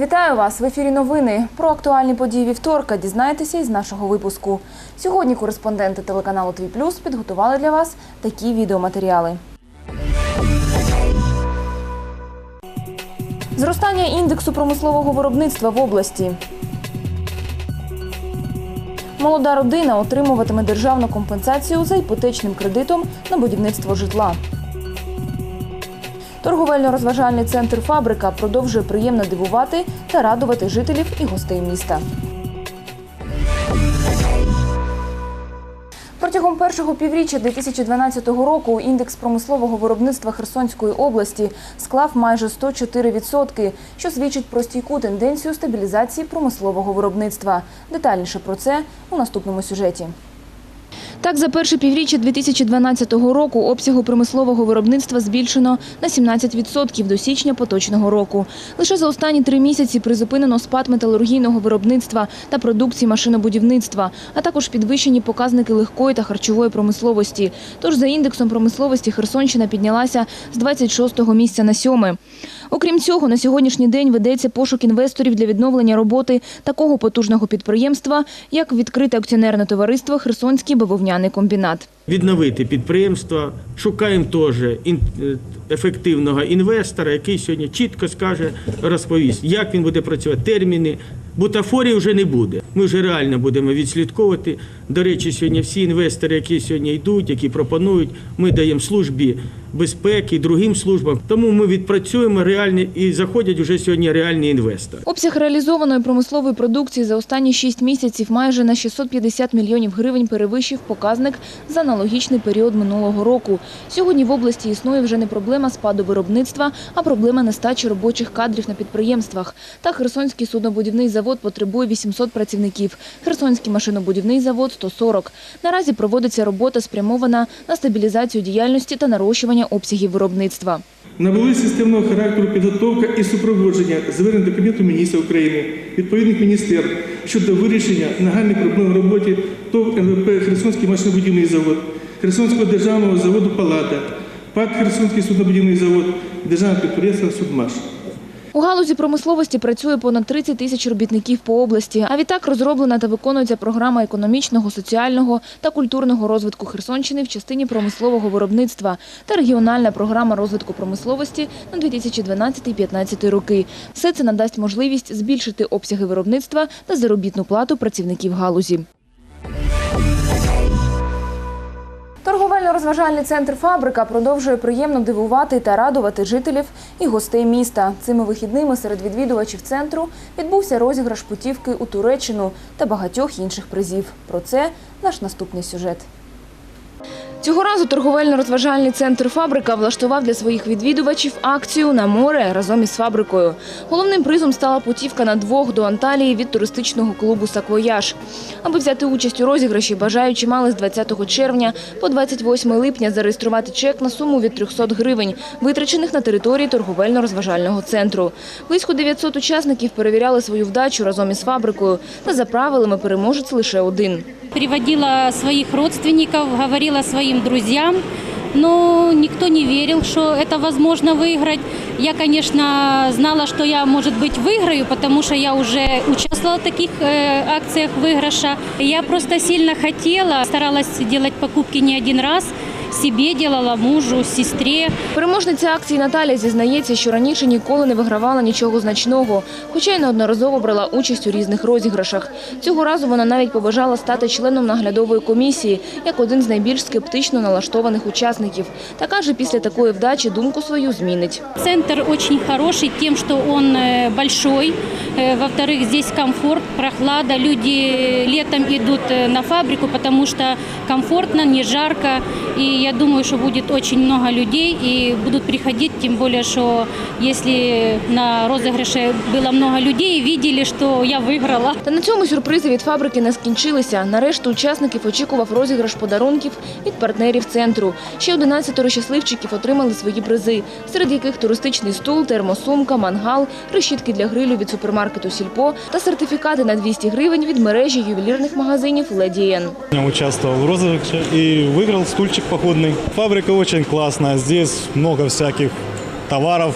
Вітаю вас в ефірі. Новини про актуальні події вівторка. Дізнайтеся із нашого випуску. Сьогодні кореспонденти телеканалу Твій Плюс підготували для вас такі відеоматеріали. Зростання індексу промислового виробництва в області. Молода родина отримуватиме державну компенсацію за іпотечним кредитом на будівництво житла. Торговельно-розважальний центр Фабрика продовжує приємно дивувати та радувати жителів і гостей міста. Протягом першого півріччя 2012 року індекс промислового виробництва Херсонської області склав майже 104%, що свідчить про стійку тенденцію стабілізації промислового виробництва. Детальніше про це у наступному сюжеті. Так, за перше півріччя 2012 року обсягу промислового виробництва збільшено на 17% до січня поточного року. Лише за останні три місяці призупинено спад металургійного виробництва та продукції машинобудівництва, а також підвищені показники легкої та харчової промисловості. Тож за індексом промисловості Херсонщина піднялася з 26-го місця на сьоме. Окрім цього, на сьогоднішній день ведеться пошук інвесторів для відновлення роботи такого потужного підприємства, як відкрите акціонерне товариство Херсонський бавовняний комбінат. відновити підприємство. Шукаємо теж е, ефективного інвестора, який сьогодні чітко скаже, розповість, як він буде працювати, терміни. Бутафорії вже не буде. Ми вже реально будемо відслідковувати. До речі, сьогодні всі інвестори, які сьогодні йдуть, які пропонують, ми даємо службі безпеки, другим службам. Тому ми відпрацюємо реальні і заходять вже сьогодні реальні інвестори. Обсяг реалізованої промислової продукції за останні 6 місяців майже на 650 мільйонів гривень перевищив показник за аналогічний період минулого року. Сьогодні в області існує вже не проблема спаду виробництва, а проблема нестачі робочих кадрів на підприємствах. Та Херсонський суднобудівний завод потребує 800 працівників, Херсонський машинобудівний завод – 140. Наразі проводиться робота спрямована на стабілізацію діяльності та нарощування обсягів виробництва. Набули системного характеру підготовка і супроводження звернень до Кабінету міністрів України, відповідних міністерств щодо вирішення нагальних проблем в роботі ТОВ НВП Херсонський машинобудівний завод, Херсонського державного заводу Палата, ПАД Херсонський суднобудівний завод, державне підприємство Судмаш. У галузі промисловості працює понад 30 тисяч робітників по області. А відтак розроблена та виконується програма економічного, соціального та культурного розвитку Херсонщини в частині промислового виробництва та регіональна програма розвитку промисловості на 2012-2015 роки. Все це надасть можливість збільшити обсяги виробництва та заробітну плату працівників галузі. Торговельно-розважальний центр Фабрика продовжує приємно дивувати та радувати жителів і гостей міста. Цими вихідними серед відвідувачів центру відбувся розіграш путівки у Туреччину та багатьох інших призів. Про це наш наступний сюжет. Цього разу торговельно-розважальний центр «Фабрика» влаштував для своїх відвідувачів акцію на море разом із фабрикою. Головним призом стала путівка на двох до Анталії від туристичного клубу «Саквояж». Аби взяти участь у розіграші, бажаючі мали з 20 червня по 28 липня зареєструвати чек на суму від 300 гривень, витрачених на території торговельно-розважального центру. Близько 900 учасників перевіряли свою вдачу разом із фабрикою. Та за правилами переможець лише один. Приводила своих родственников, говорила своим друзьям, но никто не верил, что это возможно выиграть. Я, конечно, знала, что я, может быть, выиграю, потому что я уже участвовала в таких э, акциях выигрыша. Я просто сильно хотела, старалась делать покупки не один раз, себе делала, мужу, сестре. Переможниця акції Наталя зізнається, що раніше ніколи не вигравала нічого значного, хоча й неодноразово брала участь у різних розіграшах. Цього разу вона навіть побажала стати членом наглядової комісії, як один з найбільш скептично налаштованих учасників. Та каже, після такої вдачі думку свою змінить. Центр очень хороший тем, что он э, большой. Э, Во-вторых, здесь комфорт, прохлада. Люди летом идут э, на фабрику, потому что комфортно, не жарко. И я думаю, что будет очень много людей и будут приходить, тем более, что если на розыгрыше было много людей, видели, что я выиграла. Та на цьому сюрпризи від фабрики не скінчилися. Нарешті учасників очікував розіграш подарунків від партнерів центру. Ще 11 щасливчиків отримали свої призи, серед яких туристичний стул, термосумка, мангал, решітки для грилю від супермаркету Сільпо та сертифікати на 200 гривень від мережі ювелірних магазинів Леді Ен. Я участвовал в розыгрыше и выиграл стульчик походный. Фабрика очень классная, здесь много всяких товаров,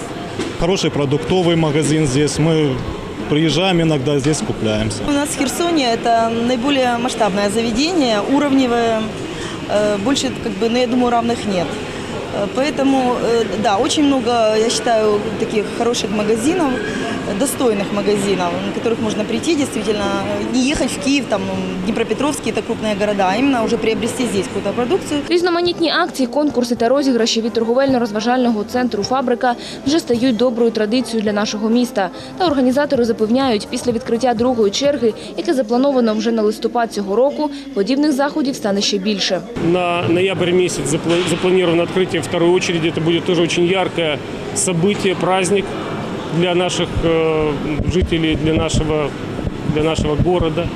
хороший продуктовый магазин здесь. Мы приезжаем иногда, здесь скупляемся. У нас в Херсоне это наиболее масштабное заведение, уровневое, э, больше, как бы, ну, я думаю, равных нет. Э, Поэтому, э, да, очень много, я считаю, таких хороших магазинов, э, достойных магазинов, на которых можно прийти действительно, э, не ехать в Киев, там, Днепропетровский, это крупные города, а именно уже приобрести здесь какую-то продукцию. Різноманітні акції, конкурси та розіграші від торговельно-розважального центру «Фабрика» вже стають доброю традицією для нашого міста. Та організатори запевняють, після відкриття другої черги, яке заплановано вже на листопад цього року, подібних заходів стане ще більше. На ноябрь месяц запла- запланировано открытие второй очереди. Это будет тоже очень яркое событие, праздник для наших э, жителей, для нашего, для нашего города.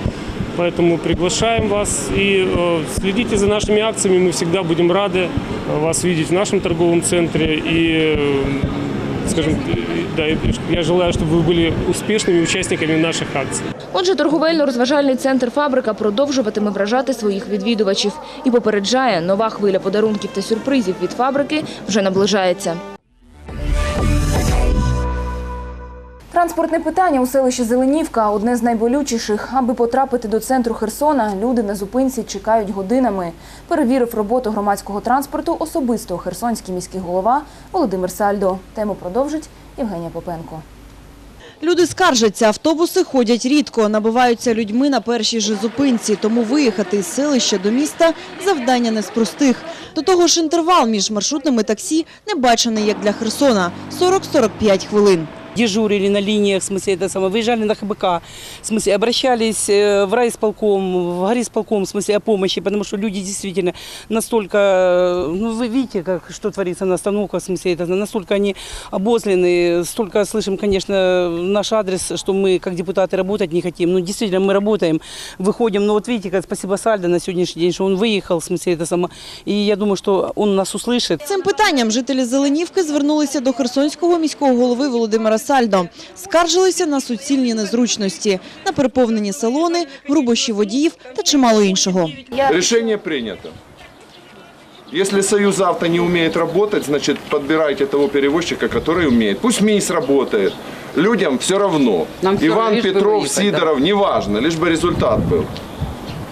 Поэтому приглашаем вас и э, следите за нашими акциями. Мы всегда будем рады э, вас видеть в нашем торговом центре. И, э, скажем, э, да, и я желаю, чтобы вы были успешными участниками наших акций. Отже, торговельно-розважальний центр «Фабрика» продовжуватиме вражати своїх відвідувачів і попереджає, нова хвиля подарунків та сюрпризів від «Фабрики» вже наближається. Транспортне питання у селищі Зеленівка – одне з найболючіших. Аби потрапити до центру Херсона, люди на зупинці чекають годинами. Перевірив роботу громадського транспорту особисто херсонський міський голова Володимир Сальдо. Тему продовжить Євгенія Попенко. Люди скаржаться, автобуси ходять рідко, набиваються людьми на першій же зупинці, тому виїхати із селища до міста – завдання не з простих. До того ж інтервал між маршрутними таксі не бачений, як для Херсона – 40-45 хвилин дежурили на линиях, в смысле, это самое, выезжали на ХБК, в смысле, обращались э, в райисполком, в горисполком, в смысле, о помощи, потому что люди действительно настолько, э, ну, вы видите, как, что творится на остановках, в смысле, это настолько они обозлены, столько слышим, конечно, наш адрес, что мы, как депутаты, работать не хотим, ну, действительно, мы работаем, выходим, но вот видите, как спасибо Сальдо на сегодняшний день, что он выехал, в смысле, это само, и я думаю, что он нас услышит. Цим питанням жителі Зеленівки звернулися до херсонського міського голови Володимира Сальдо. Скаржилися на суцільні незручності, на переповнені салони, грубощі водіїв та чимало іншого. Решение принято. Если Союз Авто не умеет работать, значит подбирайте того перевозчика, который умеет. Пусть МИС работает. Людям все равно. Нам всё равно, Иван, лишь бы Петров, выехать, Сидоров, неважно, лишь бы результат был.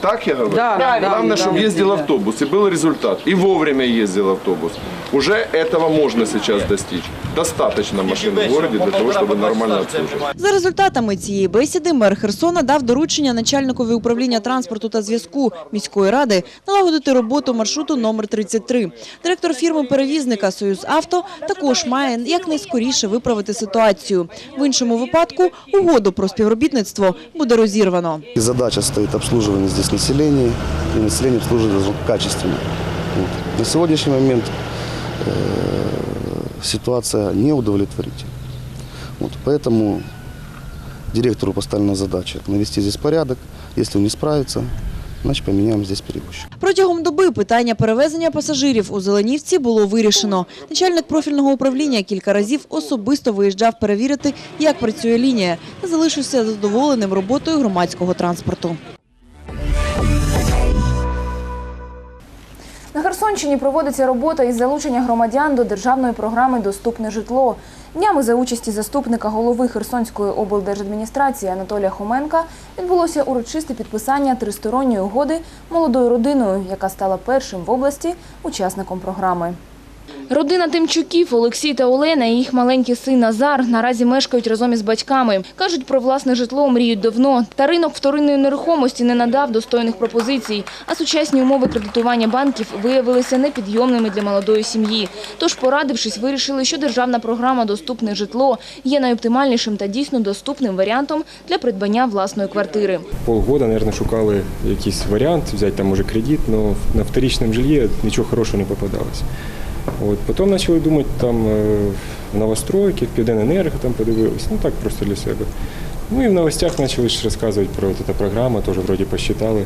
Так я говорю? Да, да, да, Главное, да, чтобы да, ездил да. автобус и был результат. И вовремя ездил автобус. Уже этого можно сейчас достичь. Достаточно машин в городе для того, чтобы нормально обслуживать. За результатами цієї бесіди мер Херсона дав доручення начальникові управління транспорту та зв'язку міської ради налагодити роботу маршруту номер 33. Директор фірми-перевізника «Союз Авто» також має якнайскоріше виправити ситуацію. В іншому випадку угоду про співробітництво буде розірвано. И задача стоит обслуживание здесь населения, и население обслуживать должно качественно. Вот. На сегодняшний момент э, ситуация не удовлетворительна. Вот. Поэтому директору поставлена задача навести здесь порядок. Если он не справится, значит поменяем здесь перевозчика. Протягом доби питання перевезення пасажирів у Зеленівці було вирішено. Начальник профільного управління кілька разів особисто виїжджав перевірити, як працює лінія, залишився задоволеним роботою громадського транспорту. На Херсонщині проводиться робота із залучення громадян до державної програми Доступне житло. Днями за участі заступника голови Херсонської облдержадміністрації Анатолія Хоменка відбулося урочисте підписання тристоронньої угоди молодою родиною, яка стала першим в області учасником програми. Родина Тимчуків, Олексій та Олена і їх маленький син Назар наразі мешкають разом із батьками. Кажуть, про власне житло мріють давно. Та ринок вторинної нерухомості не надав достойних пропозицій, а сучасні умови кредитування банків виявилися непідйомними для молодої сім'ї. Тож, порадившись, вирішили, що державна програма «Доступне житло» є найоптимальнішим та дійсно доступним варіантом для придбання власної квартири. полгода, наверное, шукали якийсь варіант, взяти там може кредит, але на вторичному жилье нічого хорошого не попадалось. От, потім почали думати там е, новостройки, Південенерго там подивились, ну так просто для себе. Ну і в новостях почали розказувати про цю програму, теж вроді посчитали.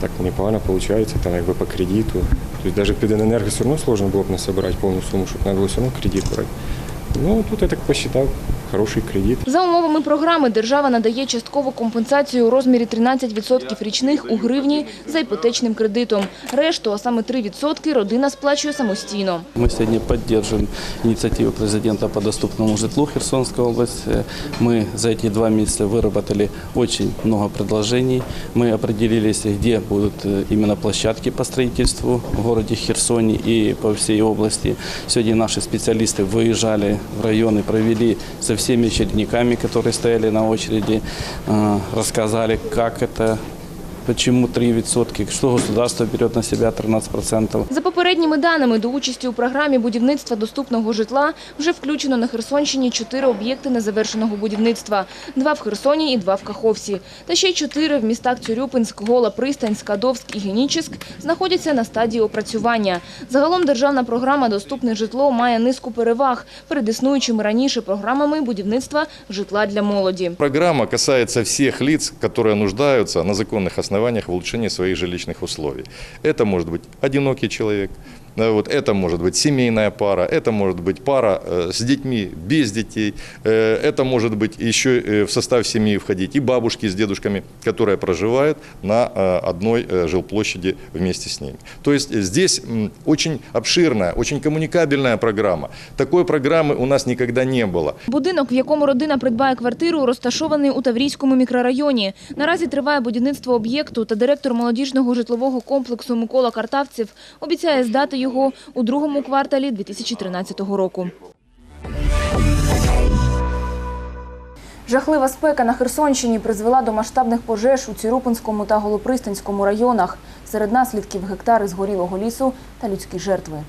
Так непогано виходить, там якби по кредиту. Тобто навіть Південенерго все одно сложно було б не собирати повну суму, щоб треба було все одно кредит брати. Ну тут я так посчитав, хороший кредит. За умовами програми держава надає часткову компенсацію у розмірі 13% річних у гривні за іпотечним кредитом. Решту, а саме 3% родина сплачує самостійно. Мы сегодня поддерживаем инициативу президента по доступному житлу Херсонской области. Мы за эти два месяца выработали очень много предложений. Мы определились, где будут э, именно площадки по строительству в городе Херсоне и по всей области. Сегодня наши специалисты выезжали в районы, провели со всеми очередниками, которые стояли на очереди, э, рассказали, как это, почему 3%, что государство берет на себя 13%. За попередніми даними, до участі у програмі будівництва доступного житла вже включено на Херсонщині чотири об'єкти незавершеного будівництва. Два в Херсоні і два в Каховці. Та ще й чотири в містах Цюрюпинськ, Гола, Пристань, Скадовськ і Генічеськ знаходяться на стадії опрацювання. Загалом державна програма «Доступне житло» має низку переваг перед існуючими раніше програмами будівництва житла для молоді. Программа касается всех лиц, которые нуждаются на законных основаниях в улучшении своих жилищных условий. Это может быть одинокий человек, да, вот, это может быть семейная пара, это может быть пара э, с детьми, без детей, э, это может быть еще э, в состав семьи входить и бабушки с дедушками, которые проживают на э, одной э, жилплощади вместе с ними. То есть э, здесь м, очень обширная, очень коммуникабельная программа. Такой программы у нас никогда не было. Будинок, в якому родина придбає квартиру, розташований у Таврійському мікрорайоні. Наразі триває будівництво об'єкту та директор молодіжного житлового комплексу Микола Картавцев обіцяє здати його у другому кварталі 2013 року. Жахлива спека на Херсонщині призвела до масштабних пожеж у Цірупинському та Голопристанському районах. Серед наслідків гектари згорілого лісу та людські жертви.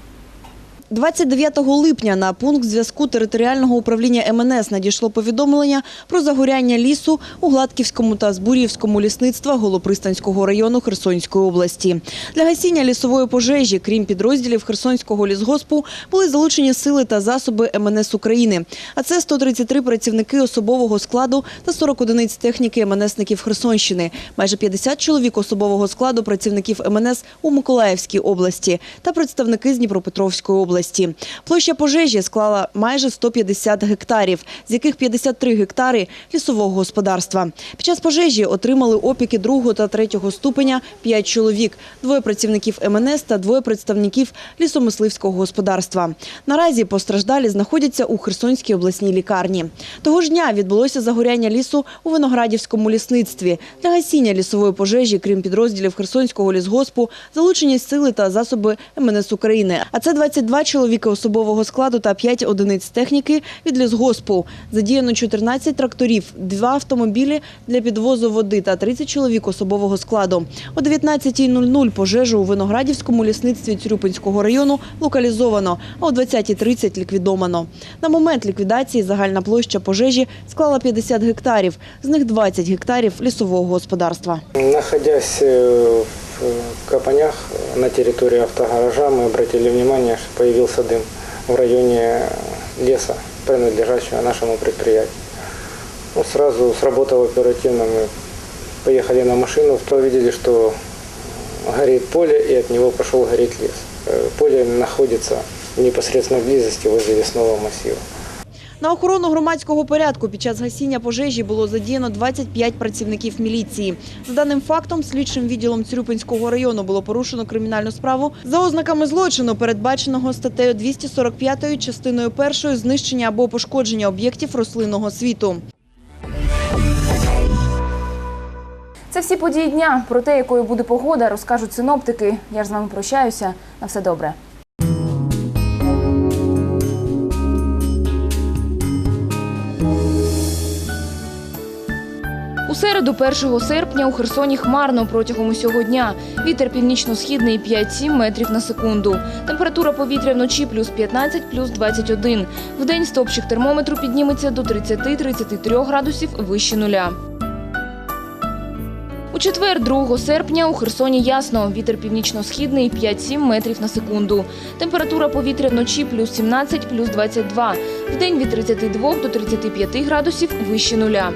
29 липня на пункт зв'язку територіального управління МНС надійшло повідомлення про загоряння лісу у Гладківському та Збурівському лісництва Голопристанського району Херсонської області. Для гасіння лісової пожежі, крім підрозділів Херсонського лісгоспу, були залучені сили та засоби МНС України. А це 133 працівники особового складу та 40 одиниць техніки МНСників Херсонщини, майже 50 чоловік особового складу працівників МНС у Миколаївській області та представники з Дніпропетровської області. Площа пожежі склала майже 150 гектарів, з яких 53 гектари лісового господарства. Під час пожежі отримали опіки другого та третього ступеня 5 чоловік, двоє працівників МНС та двоє представників лісомисливського господарства. Наразі постраждалі знаходяться у Херсонській обласній лікарні. Того ж дня відбулося загоряння лісу у Виноградівському лісництві. Для гасіння лісової пожежі, крім підрозділів Херсонського лісгоспу, залучені сили та засоби МНС України. А це 22 чоловіки особового складу та 5 одиниць техніки від лісгоспу. Задіяно 14 тракторів, 2 автомобілі для підвозу води та 30 чоловік особового складу. О 19.00 пожежу у Виноградівському лісництві Цюрюпинського району локалізовано, а о 20.30 ліквідовано. На момент ліквідації загальна площа пожежі склала 50 гектарів, з них 20 гектарів лісового господарства. Находясь э, в Капанях на территории автогаража, мы обратили внимание, что появился дым в районе леса, принадлежащего нашему предприятию. Ну, сразу сработал оперативно, мы поехали на машину, то увидели, что горит поле, и от него пошел гореть лес. Э, Поле находится в непосредственной близости возле лесного массива. На охорону громадського порядку під час гасіння пожежі було задіяно 25 працівників міліції. За даним фактом, слідчим відділом Цюрюпинського району було порушено кримінальну справу за ознаками злочину, передбаченого статтею 245 частиною 1 знищення або пошкодження об'єктів рослинного світу. Це всі події дня. Про те, якою буде погода, розкажуть синоптики. Я ж з вами прощаюся. На все добре. Середу, 1 серпня, у Херсоні хмарно протягом усього дня. Вітер північно-східний 5-7 метрів на секунду. Температура повітря вночі плюс 15, плюс 21. Вдень стопчик термометру підніметься до 30-33 градусів вище нуля. У четвер, 2 серпня, у Херсоні ясно. Вітер північно-східний 5-7 метрів на секунду. Температура повітря вночі плюс 17, плюс 22. Вдень від 32 до 35 градусів вище нуля.